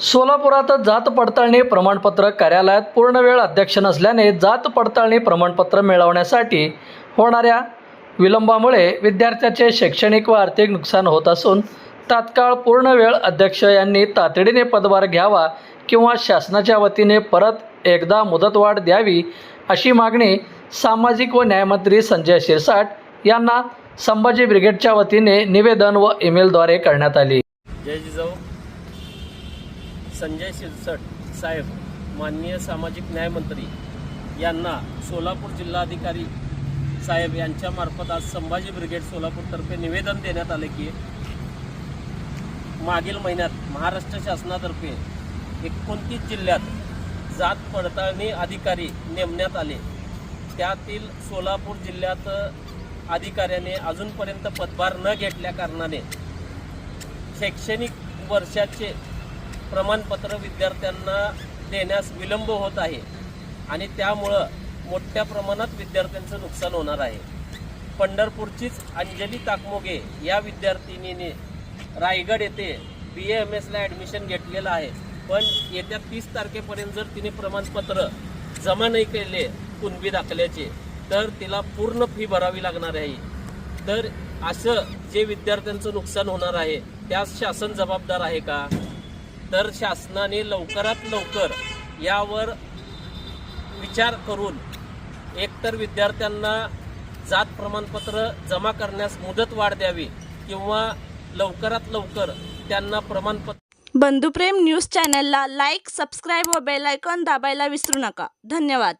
सोलापुरात जात पडताळणी प्रमाणपत्र कार्यालयात पूर्णवेळ अध्यक्ष नसल्याने जात पडताळणी प्रमाणपत्र मिळवण्यासाठी होणाऱ्या विलंबामुळे विद्यार्थ्याचे शैक्षणिक व आर्थिक नुकसान होत असून तात्काळ पूर्णवेळ अध्यक्ष यांनी तातडीने पदभार घ्यावा किंवा शासनाच्या वतीने परत एकदा मुदतवाढ द्यावी अशी मागणी सामाजिक व न्यायमंत्री संजय शिरसाट यांना संभाजी ब्रिगेडच्या वतीने निवेदन व ईमेलद्वारे करण्यात आली. जय जिजाऊ. संजय शिरसट साहेब माननीय सामाजिक न्यायमंत्री यांना सोलापूर जिल्हाधिकारी साहेब यांच्यामार्फत आज संभाजी ब्रिगेड सोलापूरतर्फे निवेदन देण्यात आले की मागील महिन्यात महाराष्ट्र शासनातर्फे एकोणतीस जिल्ह्यात जात पडताळणी अधिकारी नेमण्यात आले. त्यातील सोलापूर जिल्ह्यात अधिकाऱ्याने अजूनपर्यंत पदभार न घेतल्या कारणाने शैक्षणिक वर्षाचे प्रमाणपत्र विद्यार्थ्यांना देण्यास विलंब होत आहे आणि त्यामुळं मोठ्या प्रमाणात विद्यार्थ्यांचं नुकसान होणार आहे. पंढरपूरचीच अंजली ताकमोगे या विद्यार्थिनीने रायगड येथे बी एम एसला ॲडमिशन घेतलेलं आहे. पण येत्या तीस तारखेपर्यंत जर तिने प्रमाणपत्र जमा नाही केले कुणबी दाखल्याचे तर तिला पूर्ण फी भरावी लागणार आहे. तर असं जे विद्यार्थ्यांचं नुकसान होणार आहे त्यास शासन जबाबदार आहे का? तर शासनाने लवकरात लवकर यावर विचार करून एकतर विद्यार्थ्यांना जात प्रमाणपत्र जमा करण्यास मुदत वाढ द्यावी किंवा लवकरात लवकर त्यांना प्रमाणपत्र बंधुप्रेम न्यूज चॅनलला लाईक सबस्क्राईब व बेल आयकॉन दाबायला विसरू नका. धन्यवाद.